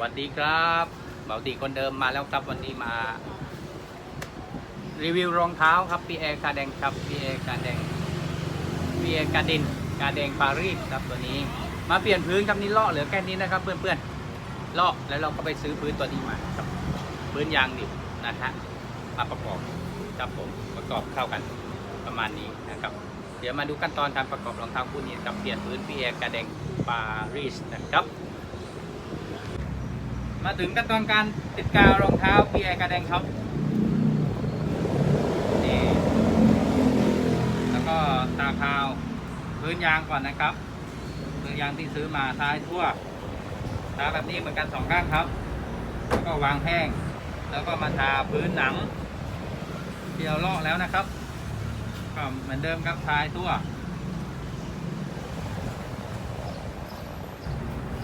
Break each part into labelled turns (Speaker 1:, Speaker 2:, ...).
Speaker 1: วัสดีครับเบาตีคนเดิมมาแล้วครับวันนี้มา รีวิวรองเท้าครับพีเอกาแดงครับพีเอกาแดงพีเอกาดินกาแดงปารีสครับตัวนี้ มาเปลี่ยนพื้นครับนี่เลาะเหลือแค่นี้นะครับ เพื่อนๆเลาะแล้วเราก็ไปซื้อพื้นตัวนี้มาครับพื้นยางดิบนะฮะมาประกอบครับผมประกอบเข้ากันประมาณนี้นะครับ เดี๋ยวมาดูขั้นตอนการประกอบรองเท้าคู่นี้กับเปลี่ยนพื้นพีเอกาแดงปารีสนะครับ มาถึงขั้นตอนการติดกาวรองเท้าพีเอกาแดงครับนี่แล้วก็ตาคาวพื้นยางก่อนนะครับพื้นยางที่ซื้อมาทายทั่วทาแบบนี้เหมือนกันสองข้างครับ แล้วก็วางแห้ง แล้วก็มาทาพื้นหนังที่เราลอกแล้วนะครับก็เหมือนเดิมครับทายทั่ว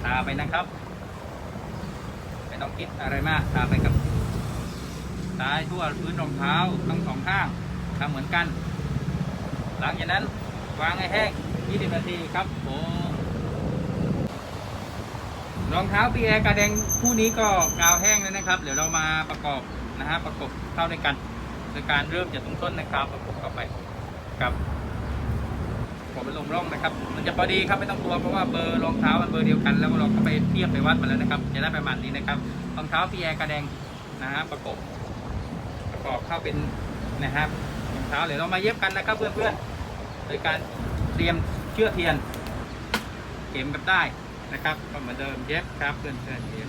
Speaker 1: ทาไปนะครับ ต้องคิดอะไรมากทามไปกับทายทั่วพื้นรองเท้าทั้งสองข้างทำเหมือนกัน หลังจากนั้นวางให้แห้ง 20 นาทีครับผมรองเท้าปีแอร์กระเดงคู่นี้ก็กาวแห้งแล้วนะครับ เดี๋ยวเรามาประกอบนะฮะประกบเข้าด้วยกันโดยการเริ่มจากตรงต้นนะครับประกบเข้าไปกับ ผมเป็นลงร่องนะครับ มันจะพอดีครับไม่ต้องกลัวเพราะว่าเบอร์รองเท้ามันเบอร์เดียวกันแล้วเราก็ไปเทียบไปวัดมาแล้วนะครับ จะได้ประมาณนี้นะครับรองเท้าปีแอร์กระแดงนะฮะประกบประกอบเข้าเป็นนะครับรองเท้าเดี๋ยวเรามาเย็บกันนะครับเพื่อนๆโดยการเตรียมเชือกเทียน เข็มกับได้นะครับก็เหมือนเดิมเย็บครับเพื่อนๆเย็บ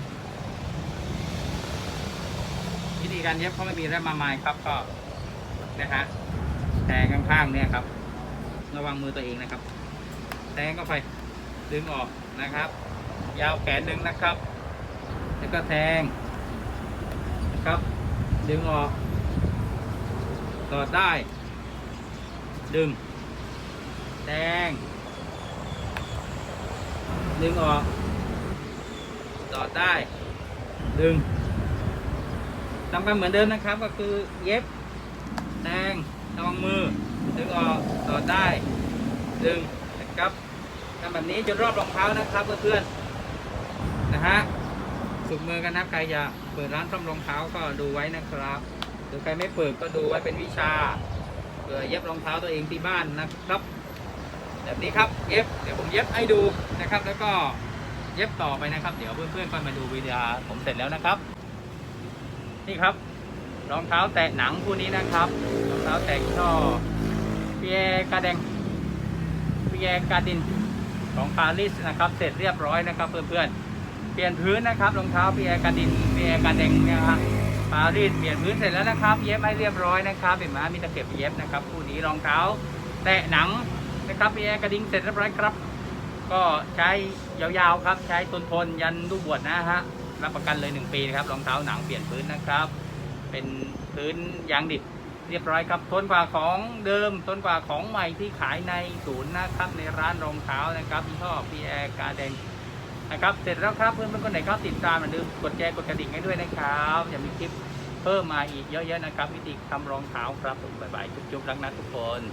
Speaker 1: วิธีการเย็บเขาไม่มีอะไรมากมายครับก็นะฮะแทงข้างๆเนี่ยครับ ระวังมือตัวเองนะครับ แทงเข้าไปดึงออกนะครับ ยาวแขนหนึ่งนะครับ แล้วก็แทงนะครับ ดึงออกตอดได้ ดึง แทง ดึงออกตอดได้ ดึงทำกันเหมือนเดิมนะครับก็คือเย็บแทงระวังมือ ดึงออกตอดได้ ดึงนะครับทำแบบนี้จนรอบรองเท้านะครับเพื่อนๆนะฮะฝึกมือกันนะใครอยากเปิดร้านซ่อมรองเท้าก็ดูไว้นะครับหรือใครไม่เปิดก็ดูไว้เป็นวิชาเผื่อเย็บรองเท้าตัวเองที่บ้านนะครับ แบบนี้ครับเย็บเดี๋ยวผมเย็บให้ดูนะครับ แล้วก็เย็บต่อไปนะครับ เดี๋ยวเพื่อนๆก็มาดูวิดีโอผมเสร็จแล้วนะครับ นี่ครับรองเท้าแตะหนังคู่นี้นะครับรองเท้าแตะยี่ห้อ ปียกาแดงเปียกาดินของปารีสนะครับ เสร็จเรียบร้อยนะครับเพื่อนๆ เปลี่ยนพื้นนะครับรองเท้าเปียกาดินเปียกาแดงนะครับปารีสเปลี่ยนพื้นเสร็จแล้วนะครับ เย็บให้เรียบร้อยนะครับเห็นไหมมีตะเข็บเย็บนะครับคู่นี้รองเท้าแตะหนังนะครับเปียกาดินเสร็จเรียบร้อยครับ ก็ใช้ยาวๆครับ ใช้ทนทนยันลูกบวชนะฮะรับประกันเลย 1 ปีนะครับรองเท้าหนังเปลี่ยนพื้นนะครับ เป็นพื้นยางดิบ เรียบร้อยครับทนกว่าของเดิมทนกว่าของใหม่ที่ขายในศูนย์นะครับในร้านรองเท้านะครับยี่ห้อพีแอร์การ์เดนนะครับเสร็จแล้วครับเพื่อนเพื่อนคนไหนก็ติดตามอย่าลืมกดแชร์กดกระดิ่งให้ด้วยนะครับอย่ามีคลิปเพิ่มมาอีกเยอะๆนะครับวิธีทำรองเท้าครับผมบ๊ายบายจุ๊บๆรักนะทุกคน